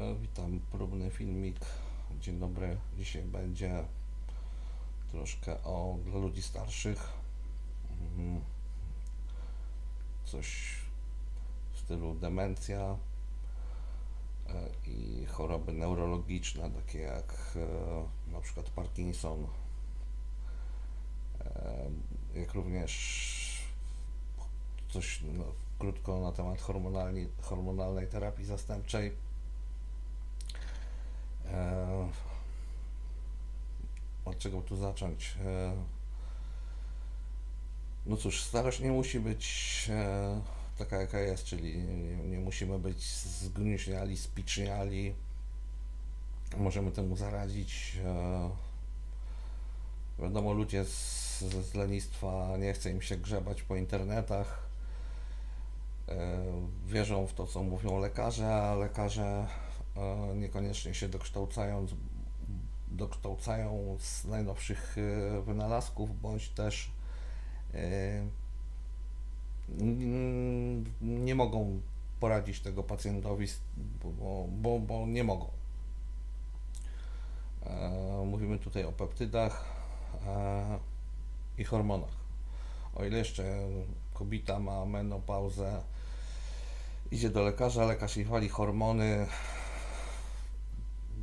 E, Witam, próbny filmik. Dzień dobry. Dzisiaj będzie troszkę o dla ludzi starszych. Mm, Coś w stylu demencja e, i choroby neurologiczne, takie jak e, na przykład Parkinson, jak również coś no, krótko na temat hormonalnej terapii zastępczej. Od czego tu zacząć? E, No cóż, starość nie musi być e, taka jaka jest, czyli nie, musimy być zgnuśniali, spiczniali. Możemy temu zaradzić. E, Wiadomo, ludzie z, z lenistwa nie chce im się grzebać po internetach. Wierzą w to, co mówią lekarze, a lekarze niekoniecznie się dokształcają, dokształcają z najnowszych e, wynalazków, bądź też e, nie mogą poradzić tego pacjentowi, bo, bo, bo nie mogą. E, Mówimy tutaj o peptydach i hormonach. O ile jeszcze kobieta ma menopauzę, idzie do lekarza, lekarz jej wali hormony,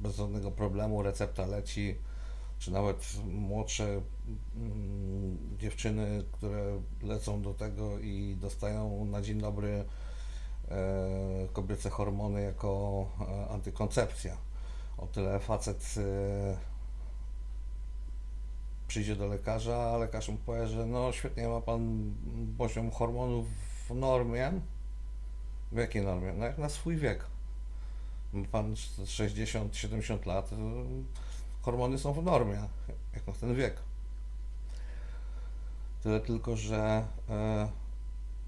bez żadnego problemu, recepta leci, czy nawet młodsze mm, dziewczyny, które lecą do tego i dostają na dzień dobry e, kobiece hormony jako e, antykoncepcja. O tyle facet e, przyjdzie do lekarza, a lekarz mu powie, że no świetnie ma pan poziom hormonów w normie. W jakiej normie? No jak na swój wiek. Ma pan 60-70 lat, y, hormony są w normie, jak na ten wiek. Tyle tylko, że e,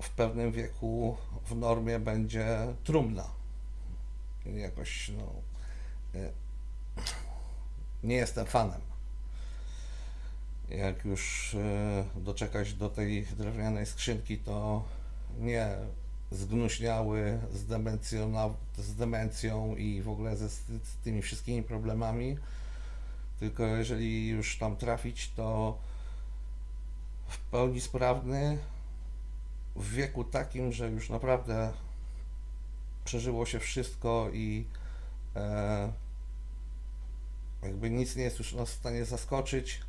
w pewnym wieku w normie będzie trumna. Jakoś, no, e, nie jestem fanem. Jak już e, doczekać do tej drewnianej skrzynki, to nie zgnuśniały z, demencjona, z demencją i w ogóle ze, z tymi wszystkimi problemami, tylko jeżeli już tam trafić, to w pełni sprawny, w wieku takim, że już naprawdę przeżyło się wszystko i e, jakby nic nie jest już nas w stanie zaskoczyć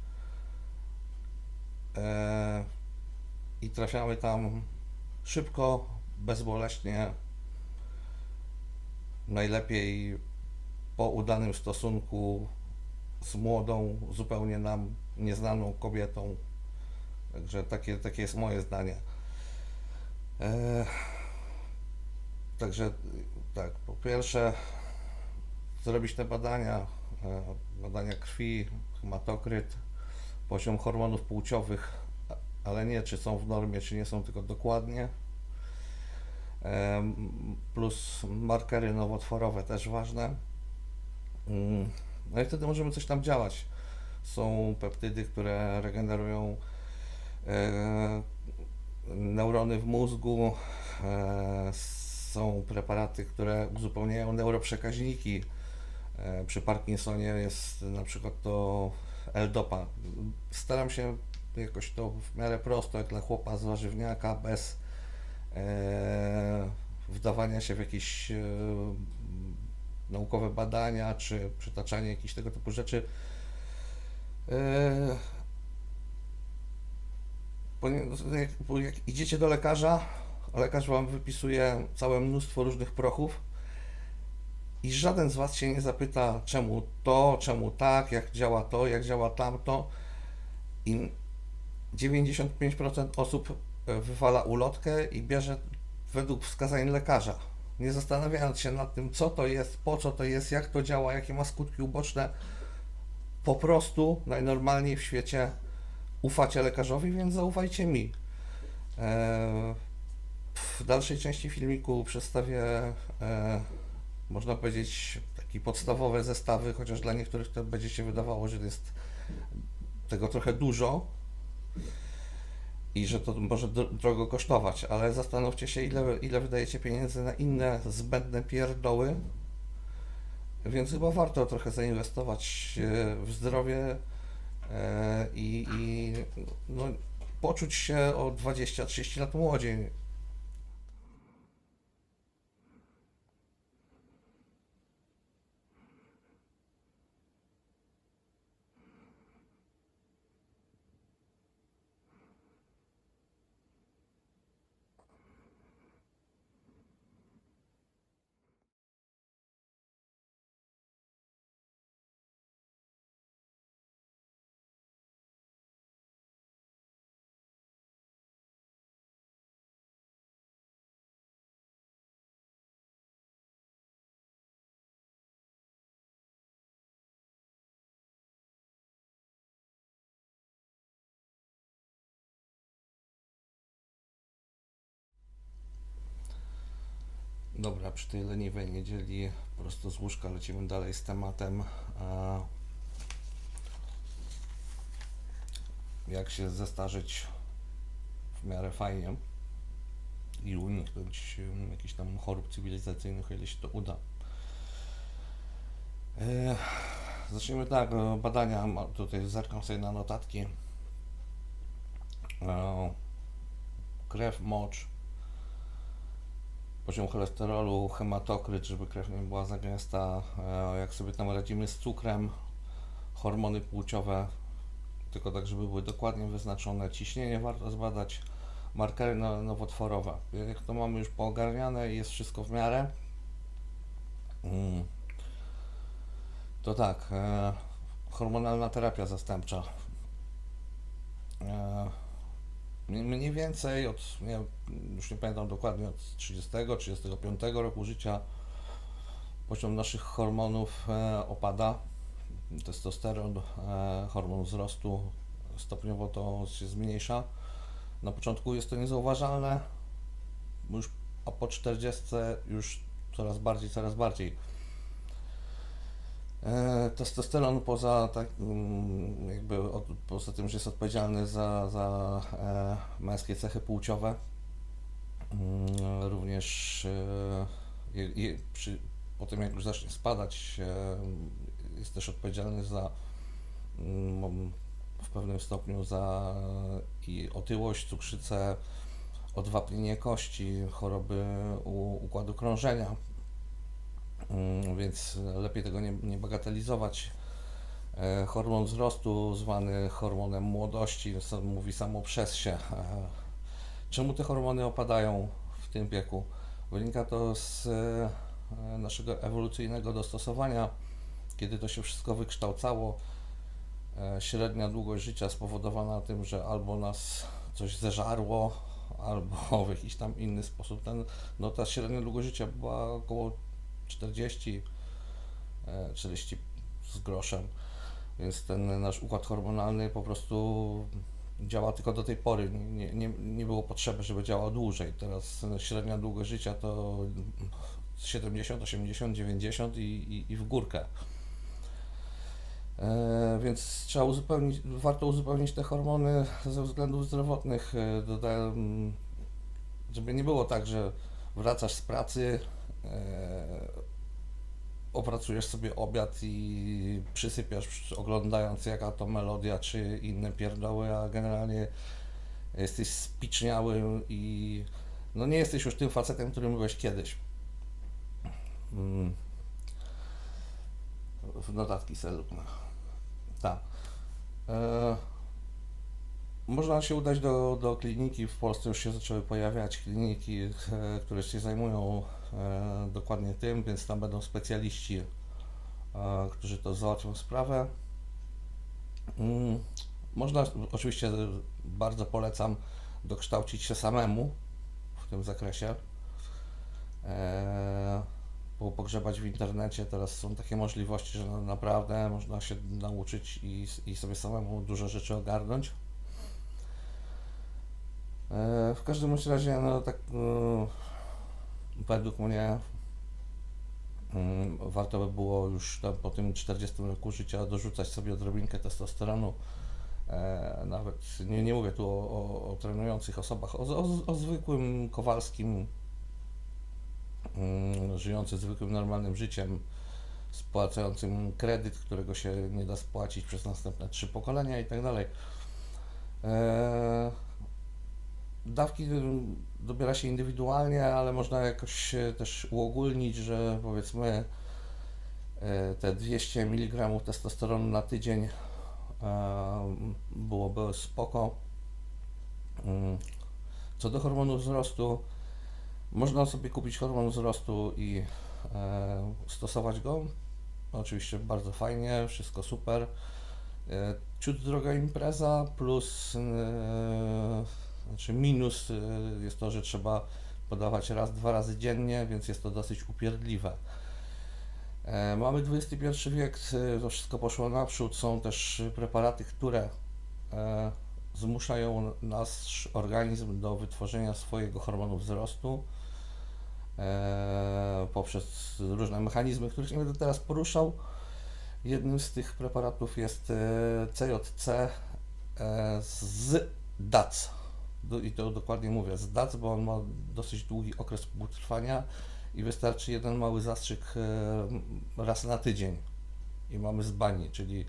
e, i trafiamy tam szybko, bezboleśnie, najlepiej po udanym stosunku z młodą, zupełnie nam nieznaną kobietą. Także takie, takie jest moje zdanie. E, także tak, po pierwsze zrobić te badania, e, badania krwi, hematokryt, poziom hormonów płciowych, ale nie czy są w normie, czy nie są, tylko dokładnie. Em, Plus markery nowotworowe też ważne. Mm, No i wtedy możemy coś tam działać. Są peptydy, które regenerują e, neurony w mózgu. E, są preparaty, które uzupełniają neuroprzekaźniki. E, przy Parkinsonie jest na przykład to L-dopa. Staram się jakoś to w miarę prosto, jak dla chłopa z warzywniaka, bez e, wdawania się w jakieś e, naukowe badania, czy przytaczanie jakichś tego typu rzeczy. E, ponie- jak, jak idziecie do lekarza, lekarz wam wypisuje całe mnóstwo różnych prochów i żaden z was się nie zapyta, czemu to, czemu tak, jak działa to, jak działa tamto. I 95% osób e, wywala ulotkę i bierze według wskazań lekarza, nie zastanawiając się nad tym, co to jest, po co to jest, jak to działa, jakie ma skutki uboczne. Po prostu najnormalniej w świecie ufacie lekarzowi, więc zaufajcie mi. E, W dalszej części filmiku przedstawię, e, można powiedzieć, takie podstawowe zestawy, chociaż dla niektórych to będzie się wydawało, że jest tego trochę dużo i że to może dro- drogo kosztować, ale zastanówcie się, ile, ile wydajecie pieniędzy na inne zbędne pierdoły, Więc chyba warto trochę zainwestować e, w zdrowie e, i, i no, poczuć się o 20-30 lat młodziej. Dobra, przy tej leniwej niedzieli prosto z łóżka lecimy dalej z tematem. A jak się zestarzeć w miarę fajnie i uniknąć em, jakichś tam chorób cywilizacyjnych, ile się to uda. E, Zacznijmy tak, e, badania, tutaj zerkam sobie na notatki. E, Krew, mocz, poziom cholesterolu, hematokryt, żeby krew nie była za gęsta, e, jak sobie tam radzimy z cukrem, hormony płciowe, tylko tak, żeby były dokładnie wyznaczone, ciśnienie warto zbadać, markery no- nowotworowe. Jak to mamy już poogarniane i jest wszystko w miarę, mm, to tak, e, hormonalna terapia zastępcza. Mniej mniej więcej od, nie, już nie pamiętam dokładnie, od 30-35 roku życia poziom naszych hormonów e, opada. Testosteron, e, hormon wzrostu, stopniowo to się zmniejsza. Na początku jest to niezauważalne, już a po 40 już coraz bardziej, coraz bardziej. Testosteron poza jakby od, poza tym, że jest odpowiedzialny za, za e, męskie cechy płciowe, mm, również e, przy, po tym jak już zacznie spadać, e, jest też odpowiedzialny za mm, w pewnym stopniu za i otyłość, cukrzycę, odwapnienie kości, choroby u, układu krążenia. Mm, Więc lepiej tego nie, nie bagatelizować. E, Hormon wzrostu, zwany hormonem młodości, mówi samo przez się. E, Czemu te hormony opadają w tym wieku? Wynika to z e, naszego ewolucyjnego dostosowania, kiedy to się wszystko wykształcało. Średnia długość życia spowodowana tym, że albo nas coś zeżarło, albo w jakiś tam inny sposób. Ten, no ta średnia długość życia była około 40, e, 40 z groszem, więc ten nasz układ hormonalny po prostu działa tylko do tej pory. Nie, nie, nie było potrzeby, żeby działał dłużej. Teraz średnia długość życia to 70, 80, 90 i, i, i w górkę. E, więc trzeba uzupełnić, warto uzupełnić te hormony ze względów zdrowotnych. E, dodałem, żeby nie było tak, że wracasz z pracy, e, opracujesz sobie obiad i przysypiasz oglądając jaka to melodia czy inne pierdoły, a generalnie jesteś spiczniały i no nie jesteś już tym facetem, którym byłeś kiedyś. Mm. W notatki sobie lub Tak. E, można się udać do, do kliniki. W Polsce już się zaczęły pojawiać kliniki, e, które się zajmują e, dokładnie tym, więc tam będą specjaliści, e, którzy to załatwią sprawę. Mm, Można, oczywiście bardzo polecam dokształcić się samemu w tym zakresie. E, po- pogrzebać w internecie. Teraz są takie możliwości, że na- naprawdę można się nauczyć i, i sobie samemu dużo rzeczy ogarnąć. E, W każdym razie, no tak e, według mnie mm, warto by było już tam po tym 40 roku życia dorzucać sobie odrobinkę testosteronu. E, nawet nie, nie mówię tu o, o, o trenujących osobach, o, o, o zwykłym Kowalskim, mm, żyjący zwykłym, normalnym życiem, spłacającym kredyt, którego się nie da spłacić przez następne trzy pokolenia i tak dalej. E, Dawki dobiera się indywidualnie, ale można jakoś e, też uogólnić, że powiedzmy e, te 200 mg testosteronu na tydzień e, byłoby spoko. Mm. Co do hormonu wzrostu, można sobie kupić hormon wzrostu i stosować go. Oczywiście bardzo fajnie, wszystko super. Ciut droga impreza, plus znaczy minus e, jest to, że trzeba podawać raz, dwa razy dziennie, więc jest to dosyć upierdliwe. E, Mamy XXI wiek, e, to wszystko poszło naprzód. Są też preparaty, które e, zmuszają nasz organizm do wytworzenia swojego hormonu wzrostu e, poprzez różne mechanizmy, których nie będę teraz poruszał. Jednym z tych preparatów jest CJC z DAC. I to dokładnie mówię, z DAC, bo on ma dosyć długi okres współtrwania i wystarczy jeden mały zastrzyk e, raz na tydzień i mamy z bani, czyli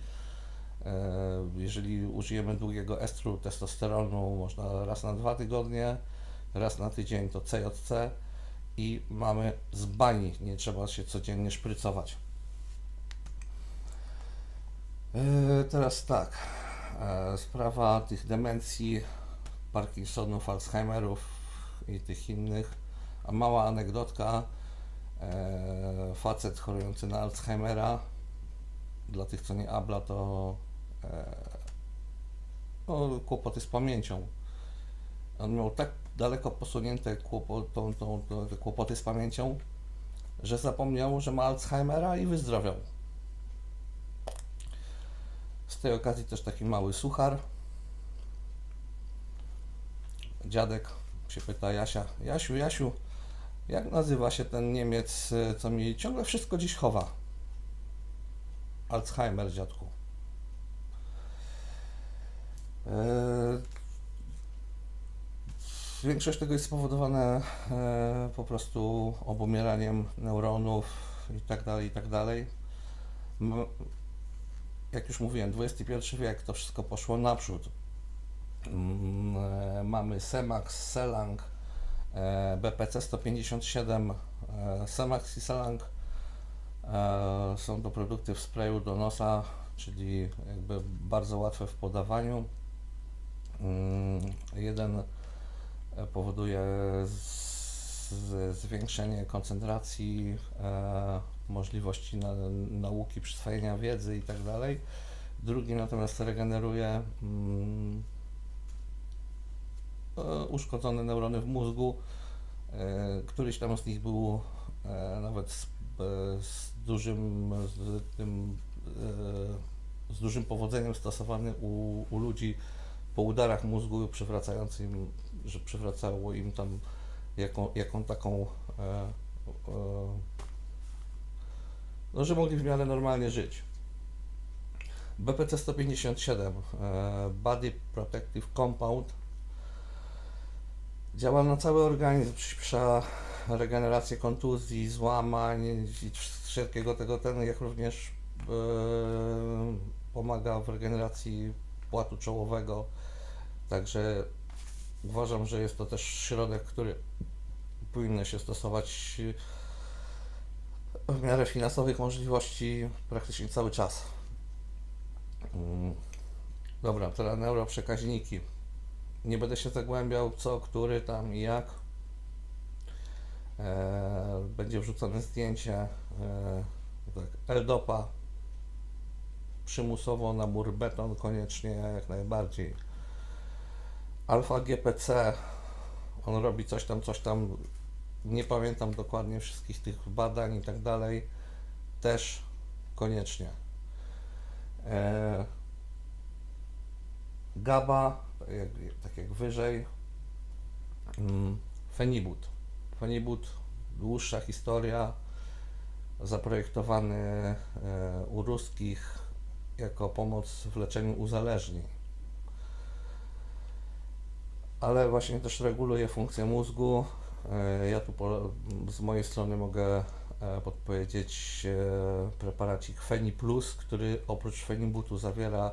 e, jeżeli użyjemy długiego estru testosteronu, można raz na dwa tygodnie, raz na tydzień to CJC i mamy z bani, nie trzeba się codziennie szprycować. E, Teraz tak, sprawa tych demencji, Parkinsonów, Alzheimerów i tych innych. A mała anegdotka, e, facet chorujący na Alzheimera, dla tych co nie abla, to e, no, kłopoty z pamięcią. On miał tak daleko posunięte tą, tą, tą, kłopoty z pamięcią, że zapomniał, że ma Alzheimera i wyzdrowiał. Z tej okazji też taki mały suchar. Dziadek się pyta Jasia, Jasiu, Jasiu, jak nazywa się ten Niemiec, y, co mi ciągle wszystko dziś chowa? Alzheimer, dziadku. Eee, Większość tego jest spowodowane e, po prostu obumieraniem neuronów i tak dalej, i tak dalej. Jak już mówiłem, XXI wiek, to wszystko poszło naprzód. Mm, e, Mamy Semax, Selang, e, BPC 157, e, Semax i Selang e, są to produkty w sprayu do nosa, czyli jakby bardzo łatwe w podawaniu. Mm, Jeden powoduje zwiększenie koncentracji, możliwości na, nauki, przyswojenia wiedzy i tak. Drugi natomiast regeneruje mm, uszkodzone neurony w mózgu. E, Któryś tam z nich był e, nawet z, e, z dużym z tym e, z dużym powodzeniem stosowany u, u ludzi po udarach mózgu przywracającym, że przywracało im tam jaką, jaką taką e, e, no, że mogli w miarę normalnie żyć. BPC 157 e, Body Protective Compound działa na cały organizm, przyspiesza regenerację kontuzji, złamań i wszelkiego tego ten, jak również e, pomaga w regeneracji płatu czołowego. Także uważam, że jest to też środek, który powinno się stosować w miarę finansowych możliwości praktycznie cały czas. Mm. Dobra, teraz neuroprzekaźniki. Nie będę się zagłębiał co, który tam i jak. E, będzie wrzucone zdjęcie e, tak, L-dopa przymusowo na mur beton koniecznie jak najbardziej. Alfa GPC on robi coś tam, coś tam nie pamiętam dokładnie wszystkich tych badań i tak dalej też koniecznie. E, GABA, jak, tak jak wyżej. Mm, Fenibut. Fenibut, dłuższa historia, zaprojektowany e, u ruskich jako pomoc w leczeniu uzależnień. Ale właśnie też reguluje funkcję mózgu. E, Ja tu po, z mojej strony mogę e, podpowiedzieć preparacik Feni Plus, który oprócz Fenibutu zawiera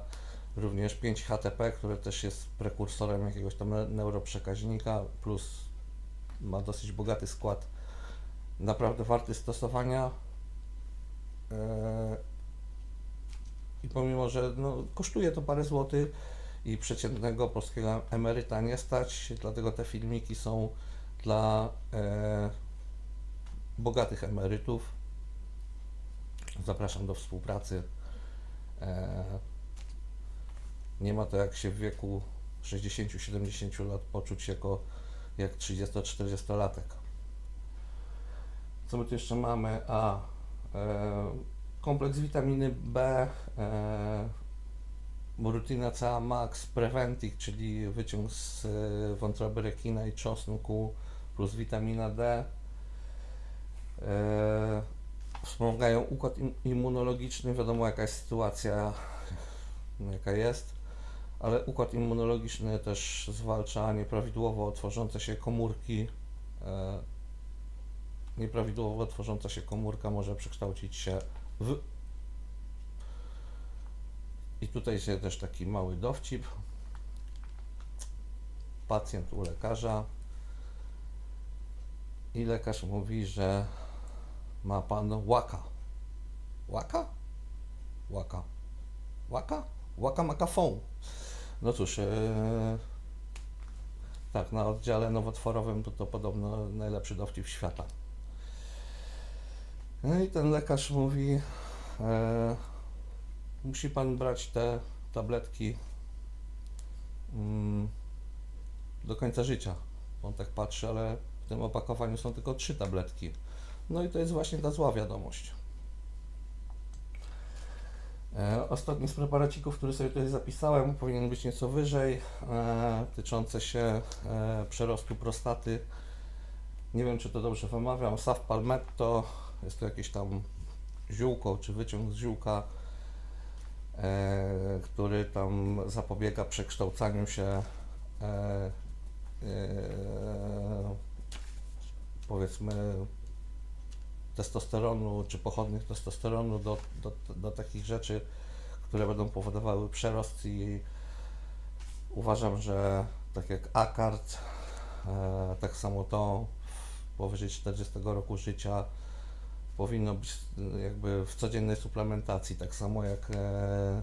również 5-HTP, które też jest prekursorem jakiegoś tam ne- neuroprzekaźnika, plus ma dosyć bogaty skład. Naprawdę warty stosowania. E, I pomimo, że no, kosztuje to parę złotych i przeciętnego polskiego emeryta nie stać, dlatego te filmiki są dla e, bogatych emerytów. Zapraszam do współpracy. Nie ma to jak się w wieku 60-70 lat poczuć jako jak 30-40 latek. Co my tu jeszcze mamy? A e, kompleks witaminy B, e, Rutina CA Max Preventic, czyli wyciąg z e, wątroby rekina i czosnku plus witamina D. E, wspomagają układ im- immunologiczny. Wiadomo, jaka jest sytuacja, jaka jest, ale układ immunologiczny też zwalcza nieprawidłowo tworzące się komórki. E, nieprawidłowo tworząca się komórka może przekształcić się w. I tutaj się też taki mały dowcip. Pacjent u lekarza. I lekarz mówi, że ma pan łaka. Łaka? Łaka. Łaka? Łaka makafon. No cóż, e, tak, na oddziale nowotworowym to, to podobno najlepszy dowcip świata. No i ten lekarz mówi, e, musi pan brać te tabletki mm, do końca życia. On tak patrzy, ale w tym opakowaniu są tylko trzy tabletki. No i to jest właśnie ta zła wiadomość. E, Ostatni z preparacików, który sobie tutaj zapisałem, powinien być nieco wyżej, e, tyczące się e, przerostu prostaty. Nie wiem, czy to dobrze wymawiam. Sav palmetto, jest to jakieś tam ziółko, czy wyciąg z ziółka, e, który tam zapobiega przekształcaniu się e, e, powiedzmy testosteronu czy pochodnych testosteronu do, do, do takich rzeczy, które będą powodowały przerost i uważam, że tak jak akard, e, tak samo to powyżej 40 roku życia powinno być e, jakby w codziennej suplementacji, tak samo jak e.